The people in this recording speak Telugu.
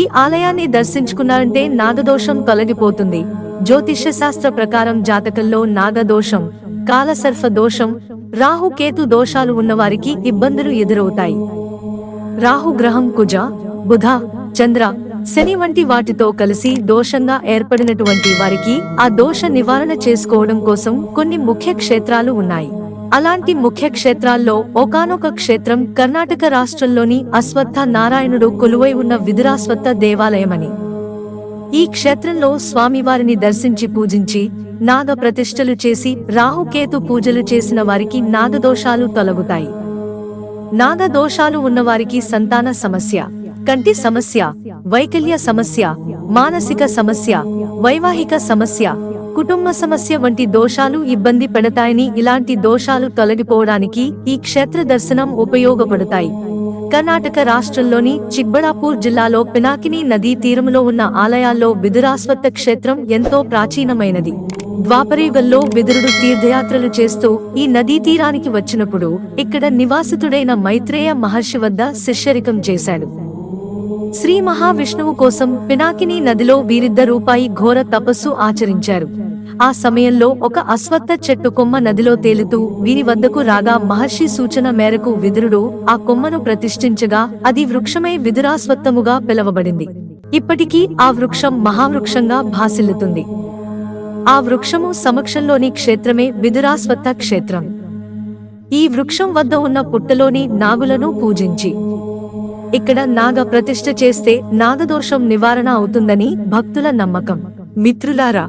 ఈ ఆలయాన్ని దర్శించుకున్నారంటే నాగదోషం తొలగిపోతుంది జ్యోతిష్య శాస్త్ర ప్రకారం జాతకంలో నాగదోషం కాలసర్ఫ దోషం రాహు కేతు దోషాలు ఉన్నవారికి ఇబ్బందులు ఎదురవుతాయి. రాహు గ్రహం కుజ బుధ చంద్ర శని వంటి వాటితో కలిసి దోషంగా ఏర్పడినటువంటి వారికి ఆ దోష నివారణ చేసుకోవడం కోసం కొన్ని ముఖ్య క్షేత్రాలు ఉన్నాయి. అలాంటి ముఖ్య క్షేత్రాల్లో ఒకానొక క్షేత్రం కర్ణాటక రాష్ట్రంలోని అశ్వత్థ నారాయణుడు కొలువై ఉన్న విధురాశ్వత్థ దేవాలయమని. ఈ క్షేత్రంలో స్వామివారిని దర్శించి పూజించి నాగ ప్రతిష్టలు చేసి రాహుకేతు పూజలు చేసిన వారికి నాగదోషాలు తొలగుతాయి. నాగ దోషాలు ఉన్నవారికి సంతాన సమస్య కంటి సమస్య వైకల్య సమస్య మానసిక సమస్య వైవాహిక సమస్య కుటుంబ సమస్య వంటి దోషాలు ఇబ్బంది పెడతాయని ఇలాంటి దోషాలు తొలగిపోవడానికి ఈ క్షేత్ర దర్శనం ఉపయోగపడతాయి. కర్ణాటక రాష్ట్రంలోని చిక్బడాపూర్ జిల్లాలో పినాకిని నదీ తీరంలో ఉన్న ఆలయాల్లో బిదురాస్వత్థ క్షేత్రం ఎంతో ప్రాచీనమైనది. ద్వాపరయుగంలో విదురుడు తీర్థయాత్రలు చేస్తూ ఈ నదీ తీరానికి వచ్చినప్పుడు ఇక్కడ నివాసితుడైన మైత్రేయ మహర్షి వద్ద శిష్యరికం చేశాడు. శ్రీ మహావిష్ణువు కోసం పినాకిని నదిలో వీరిద్ద రూపాయి ఘోర తపస్సు ఆచరించారు. ఆ సమయంలో ఒక అశ్వత్థ చెట్టు కొమ్మ నదిలో తేలుతూ వీరి వద్దకు రాగా మహర్షి సూచన మేరకు విదురుడు ఆ కొమ్మను ప్రతిష్ఠించగా అది వృక్షమై విదురాశ్వత్థముగా పిలవబడింది. ఇప్పటికీ ఆ వృక్షం మహావృక్షంగా భాసిల్లుతుంది. ఆ వృక్షము సమక్షంలోని క్షేత్రమే విదురాశ్వత్థ క్షేత్రం. ఈ వృక్షం వద్ద ఉన్న పుట్టలోని నాగులను పూజించి ఇక్కడ నాగ ప్రతిష్ఠ చేస్తే నాగదోషం నివారణ అవుతుందని భక్తుల నమ్మకం. మిత్రులారా